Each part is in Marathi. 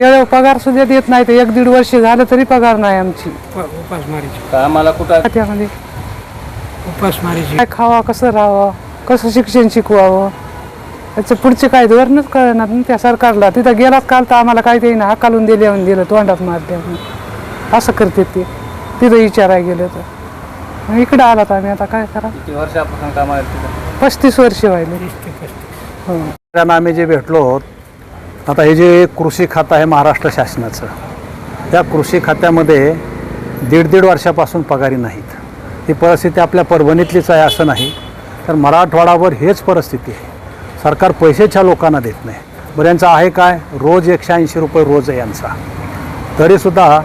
वेळेवर पगार सुद्धा देत नाही तर एक दीड वर्ष झालं तरी पगार नाही आमची. उपासमारीची का आम्हाला कुठं त्यामध्ये उपासमारीची काय खावा कसं राहावं कसं शिक्षण शिकवावं त्याचं पुढचे काय धोरणच कळणार ना त्या सरकारला तिथं गेलात काल तर आम्हाला काय ते ना हाकालून दिले आणि दिलं तोंडात मारते असं करते ते. तिथं विचारायला गेलं तर. मग इकडं आलात आम्ही आता काय करा? किती वर्षापासून कामाला आहेत तिथं? पस्तीस वर्ष व्हायले. हो. त्यानं आम्ही जे भेटलो आहोत आता हे जे कृषी खातं आहे महाराष्ट्र शासनाचं त्या कृषी खात्यामध्ये दीड दीड वर्षापासून पगारी नाहीत. ही परिस्थिती आपल्या परभणीतलीच आहे असं नाही तर मराठवाडावर हेच परिस्थिती आहे. सरकार पैसेच्या लोकांना देत नाही. बरं यांचं आहे काय? रोज एकशे ऐंशी रुपये रोज आहे यांचा. तरीसुद्धा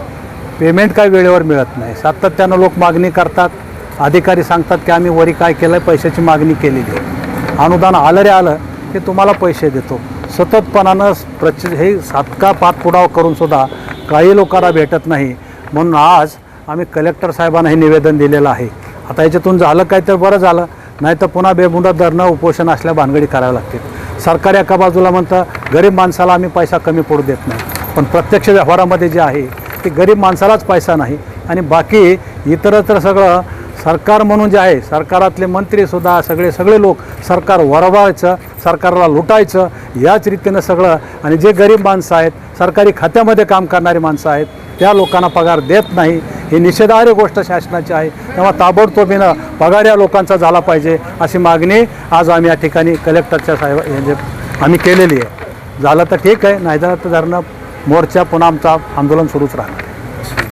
पेमेंट काय वेळेवर मिळत नाही. सातत्यानं लोक मागणी करतात. अधिकारी सांगतात की आम्ही वरी काय केलं आहे पैशाची मागणी केलेली आहे. अनुदान आलं रे आलं की तुम्हाला पैसे देतो. सततपणानं प्रच हे सातका पाठपुरावा करूनसुद्धा काही लोकांना भेटत नाही. म्हणून आज आम्ही कलेक्टर साहेबांना हे निवेदन दिलेलं आहे. आता याच्यातून झालं काय तर बरं झालं. नाही तर पुन्हा बेमुदत धरणं उपोषण असल्या भानगडी कराव्या लागतील. सरकार एका बाजूला म्हणतं गरीब माणसाला आम्ही पैसा कमी पडू देत नाही. पण प्रत्यक्ष व्यवहारामध्ये जे आहे ते गरीब माणसालाच पैसा नाही आणि बाकी इतरत्र सगळं सरकार म्हणून जे आहे सरकारातले मंत्रीसुद्धा सगळे सगळे लोक सरकार वरवायचं सरकारला लुटायचं याच रीतीनं सगळं. आणि जे गरीब माणसं आहेत सरकारी खात्यामध्ये काम करणारी माणसं आहेत त्या लोकांना पगार देत नाही. ही निषेधार्ह गोष्ट शासनाची आहे. तेव्हा ताबडतोबीनं पगार या लोकांचा झाला पाहिजे अशी मागणी आज आम्ही या ठिकाणी कलेक्टरच्या साहेब म्हणजे आम्ही केलेली आहे. झालं तर ठीक आहे नाही झालं तर धरणं मोर्चा पुन्हा आमचा आंदोलन सुरूच राहणार.